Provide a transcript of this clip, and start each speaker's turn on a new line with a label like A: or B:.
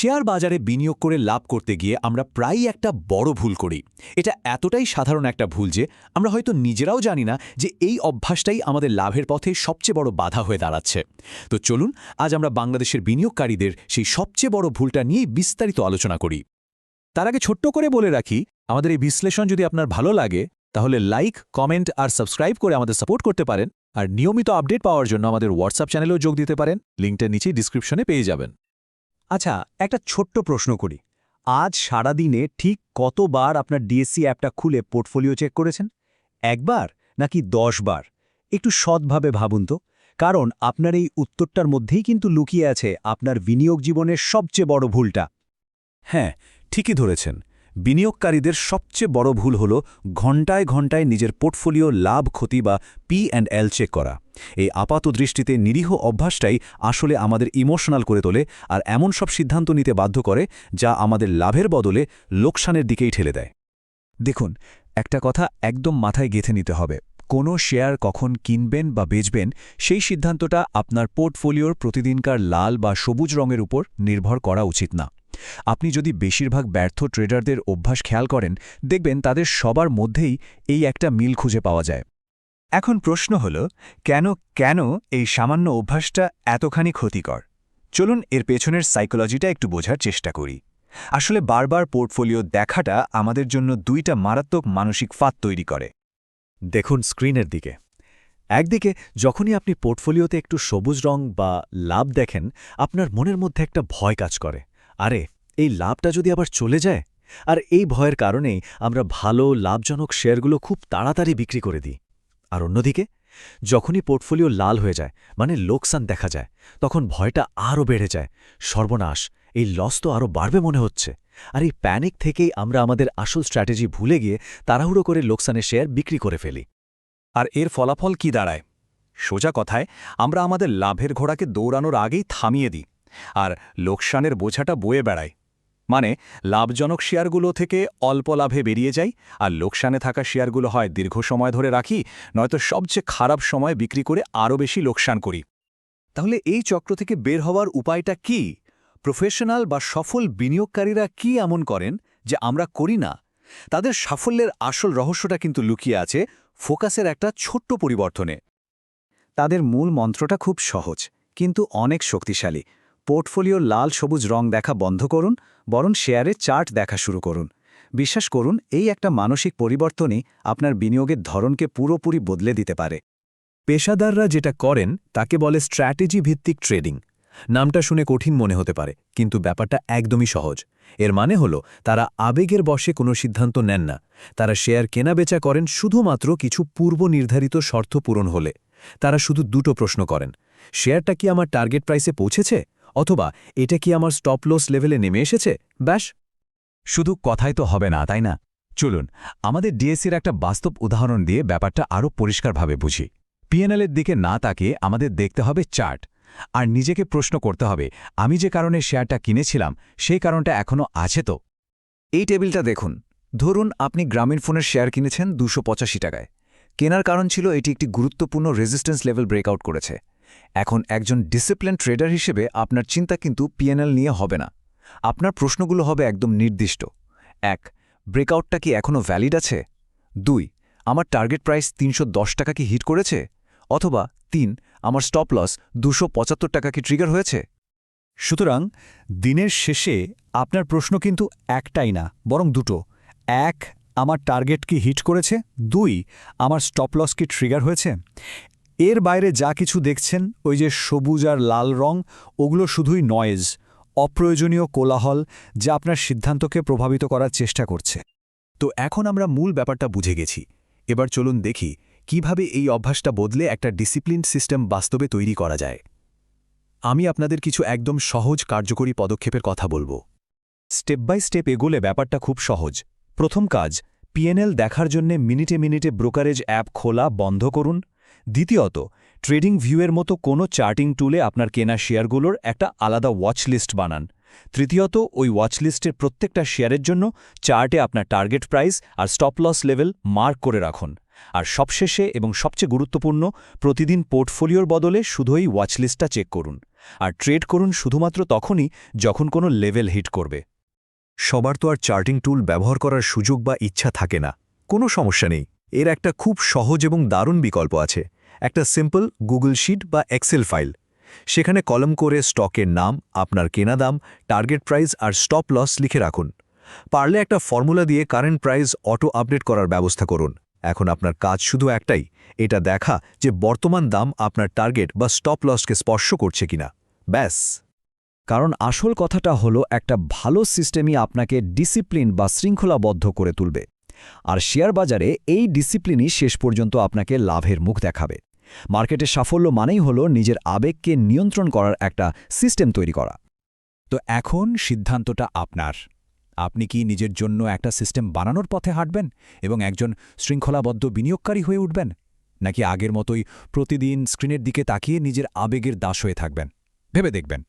A: Share বাজারে বিনিয়োগ করে লাভ করতে গিয়ে আমরা প্রায়ই একটা বড় ভুল করি। এটা এতটাই সাধারণ একটা ভুল যে আমরা হয়তো নিজেরাও জানি না যে এই অভ্যাসটাই আমাদের লাভের পথে সবচেয়ে বড় বাধা হয়ে দাঁড়াচ্ছে। তো চলুন, আজ আমরা বাংলাদেশের বিনিয়োগকারীদের সেই সবচেয়ে বড় ভুলটা নিয়েই বিস্তারিত আলোচনা করি। তার আগে ছোট্ট করে বলে রাখি, আমাদের এই বিশ্লেষণ যদি আপনার ভালো লাগে, তাহলে লাইক, কমেন্ট আর সাবস্ক্রাইব করে আমাদের সাপোর্ট করতে পারেন। আর নিয়মিত আপডেট পাওয়ার জন্য আমাদের হোয়াটসঅ্যাপ চ্যানেলেও যোগ দিতে পারেন। লিঙ্কটা নিচেই ডিসক্রিপশনে পেয়ে যাবেন।
B: আচ্ছা একটা ছোট্ট প্রশ্ন করি। আজ সারা দিনে ঠিক কতবার আপনার ডিএসসি অ্যাপটা খুলে পোর্টফোলিও চেক করেছেন? একবার নাকি দশ বার একটু সৎভাবে ভাবুন তো। কারণ আপনার এই উত্তরটার মধ্যেই কিন্তু লুকিয়ে আছে আপনার বিনিয়োগ জীবনের সবচেয়ে বড় ভুলটা।
A: হ্যাঁ ঠিকই ধরেছেন। বিনিয়োগকারীদের সবচেয়ে বড় ভুল হল ঘণ্টায় ঘণ্টায় নিজের পোর্টফোলিও লাভ ক্ষতি বা পি অ্যান্ড এল চেক করা। এই আপাত দৃষ্টিতে নিরীহ অভ্যাসটাই আসলে আমাদের ইমোশনাল করে তোলে আর এমন সব সিদ্ধান্ত নিতে বাধ্য করে যা আমাদের লাভের বদলে লোকসানের দিকেই ঠেলে দেয়।
B: দেখুন, একটা কথা একদম মাথায় গেঁথে নিতে হবে। কোনো শেয়ার কখন কিনবেন বা বেচবেন সেই সিদ্ধান্তটা আপনার পোর্টফোলিওর প্রতিদিনকার লাল বা সবুজ রঙের উপর নির্ভর করা উচিত না। আপনি যদি বেশিরভাগ ব্যর্থ ট্রেডারদের অভ্যাস খেয়াল করেন, দেখবেন তাদের সবার মধ্যেই এই একটা মিল খুঁজে পাওয়া যায়। এখন প্রশ্ন হল, কেন কেন এই সামান্য অভ্যাসটা এতখানি ক্ষতিকর? চলুন এর পেছনের সাইকোলজিটা একটু বোঝার চেষ্টা করি। আসলে বারবার পোর্টফোলিও দেখাটা আমাদের জন্য দুইটা মারাত্মক মানসিক ফাঁদ তৈরি করে।
A: দেখুন স্ক্রিনের দিকে। একদিকে, যখনই আপনি পোর্টফোলিওতে একটু সবুজ রং বা লাভ দেখেন, আপনার মনের মধ্যে একটা ভয় কাজ করে। আরে, এই লাভটা যদি আবার চলে যায়? আর এই ভয়ের কারণেই আমরা ভালো, লাভজনক শেয়ারগুলো খুব তাড়াতাড়ি বিক্রি করে দিই। আর অন্যদিকে, যখনই পোর্টফোলিও লাল হয়ে যায় মানে লোকসান দেখা যায়, তখন ভয়টা আরও বেড়ে যায়। সর্বনাশ, এই লস তো আরও বাড়বে মনে হচ্ছে। আর এই প্যানিক থেকেই আমরা আমাদের আসল স্ট্র্যাটেজি ভুলে গিয়ে তাড়াহুড়ো করে লোকসানের শেয়ার বিক্রি করে ফেলি।
B: আর এর ফলাফল কি দাঁড়ায়? সোজা কথায়, আমরা আমাদের লাভের ঘোড়াকে দৌড়ানোর আগেই থামিয়ে দিই। আর লোকসানের বোঝাটা বয়ে বেড়ায়। মানে লাভজনক শেয়ারগুলো থেকে অল্প লাভে বেরিয়ে যাই, আর লোকসানে থাকা শেয়ারগুলো হয় দীর্ঘ সময় ধরে রাখি, নয়তো সবচেয়ে খারাপ সময় বিক্রি করে আরও বেশি লোকসান করি। তাহলে এই চক্র থেকে বের হওয়ার উপায়টা কি? প্রফেশনাল বা সফল বিনিয়োগকারীরা কি এমন করেন যে আমরা করি না? তাদের সাফল্যের আসল রহস্যটা কিন্তু লুকিয়ে আছে ফোকাসের একটা ছোট্ট পরিবর্তনে। তাদের মূল মন্ত্রটা খুব সহজ, কিন্তু অনেক শক্তিশালী। পোর্টফোলিওর লাল সবুজ রং দেখা বন্ধ করুন, বরং শেয়ারের চার্ট দেখা শুরু করুন। বিশ্বাস করুন, এই একটা মানসিক পরিবর্তনই আপনার বিনিয়োগের ধরনকে পুরোপুরি বদলে দিতে পারে।
A: পেশাদাররা যেটা করেন, তাকে বলে স্ট্র্যাটেজি ভিত্তিক ট্রেডিং। নামটা শুনে কঠিন মনে হতে পারে, কিন্তু ব্যাপারটা একদমই সহজ। এর মানে হল, তারা আবেগের বশে কোনো সিদ্ধান্ত নেন না। তারা শেয়ার কেনাবেচা করেন শুধুমাত্র কিছু পূর্ব নির্ধারিত শর্ত পূরণ হলে। তারা শুধু দুটো প্রশ্ন করেন, শেয়ারটা কি আমার টার্গেট প্রাইসে পৌঁছেছে? অথবা এটা কি আমার স্টপ লস লেভেলে নেমে এসেছে? ব্যাস। শুধু কথাই তো হবে না, তাই না? চলুন, আমাদের ডিএসসির একটা বাস্তব উদাহরণ দিয়ে ব্যাপারটা আরও পরিষ্কারভাবে বুঝি। পিএনএলের দিকে না তাকিয়ে আমাদের দেখতে হবে চার্ট আর নিজেকে প্রশ্ন করতে হবে, আমি যে কারণে শেয়ারটা কিনেছিলাম, সেই কারণটা এখনও আছে তো?
B: এই টেবিলটা দেখুন। ধরুন আপনি গ্রামীণ ফোনের শেয়ার কিনেছেন দুশো টাকায়। কেনার কারণ ছিল এটি একটি গুরুত্বপূর্ণ রেজিস্ট্যান্স লেভেল ব্রেকআউট করেছে। এখন একজন ডিসিপ্লিন ট্রেডার হিসেবে আপনার চিন্তা কিন্তু পিএনএল নিয়ে হবে না। আপনার প্রশ্নগুলো হবে একদম নির্দিষ্ট। এক ব্রেকআউটটা কি এখনও ভ্যালিড আছে? দুই, আমার টার্গেট প্রাইস তিনশো দশ টাকা কি হিট করেছে? অথবা তিন, আমার স্টপ লস দুশো টাকা কি ট্রিগার হয়েছে? সুতরাং দিনের শেষে আপনার প্রশ্ন কিন্তু একটাই না, বরং দুটো। এক, আমার টার্গেট কি হিট করেছে? দুই, আমার স্টপ লস কি ট্রিগার হয়েছে? এর বাইরে যা কিছু দেখছেন, ওই যে সবুজ আর লাল রং, ওগুলো শুধুই নয়েজ অপ্রয়োজনীয় কোলাহল যা আপনার সিদ্ধান্তকে প্রভাবিত করার চেষ্টা করছে। তো এখন আমরা মূল ব্যাপারটা বুঝে গেছি। এবার চলুন দেখি কীভাবে এই অভ্যাসটা বদলে একটা ডিসিপ্লিন সিস্টেম বাস্তবে তৈরি করা যায়। আমি আপনাদের কিছু একদম সহজ কার্যকরী পদক্ষেপের কথা বলব। স্টেপ বাই স্টেপ এগোলে ব্যাপারটা খুব সহজ। প্রথম কাজ পিএনএল দেখার জন্যে মিনিটে মিনিটে ব্রোকারেজ অ্যাপ খোলা বন্ধ করুন। দ্বিতীয়ত ট্রেডিং ভিউয়ের মতো কোনো চার্টিং টুলে আপনার কেনা শেয়ারগুলোর একটা আলাদা ওয়াচ লিস্ট বানান। তৃতীয়ত, ওই ওয়াচ লিস্টের প্রত্যেকটা শেয়ারের জন্য চার্টে আপনার টার্গেট প্রাইস আর স্টপ লস লেভেল মার্ক করে রাখুন। আর সবশেষে এবং সবচেয়ে গুরুত্বপূর্ণ, প্রতিদিন পোর্টফোলিওর বদলে শুধুই ওয়াচ লিস্টটা চেক করুন।
A: আর ট্রেড করুন শুধুমাত্র তখনই যখন কোনো লেভেল হিট করবে। সবার তো আর চার্টিং টুল ব্যবহার করার সুযোগ বা ইচ্ছা থাকে না। কোনো সমস্যা নেই। এর একটা খুব সহজ এবং দারুণ বিকল্প আছে। একটা সিম্পল গুগল শিট বা এক্সেল ফাইল সেখানে কলম করে স্টকের নাম, আপনার কেনা দাম টার্গেট প্রাইস আর স্টপ লস লিখে রাখুন। পারলে একটা ফর্মুলা দিয়ে কারেন্ট প্রাইস অটো আপডেট করার ব্যবস্থা করুন। এখন আপনার কাজ শুধু একটাই, এটা দেখা যে বর্তমান দাম আপনার টার্গেট বা স্টপ লসকে স্পর্শ করছে কিনা। ব্যাস।
C: কারণ আসল কথাটা হলো, একটা ভালো সিস্টেমই আপনাকে ডিসিপ্লিন বা শৃঙ্খলাবদ্ধ করে তুলবে। আর শেয়ার বাজারে এই ডিসিপ্লিনই শেষ পর্যন্ত আপনাকে লাভের মুখ দেখাবে। মার্কেটে সাফল্য মানেই হলো নিজের আবেগকে নিয়ন্ত্রণ করার একটা সিস্টেম তৈরি করা।
D: তো এখন সিদ্ধান্তটা আপনার। আপনি কি নিজের জন্য একটা সিস্টেম বানানোর পথে হাঁটবেন এবং একজন শৃঙ্খলাবদ্ধ বিনিয়োগকারী হয়ে উঠবেন? নাকি আগের মতোই প্রতিদিন স্ক্রিনের দিকে তাকিয়ে নিজের আবেগের দাস হয়ে থাকবেন? ভেবে দেখবেন।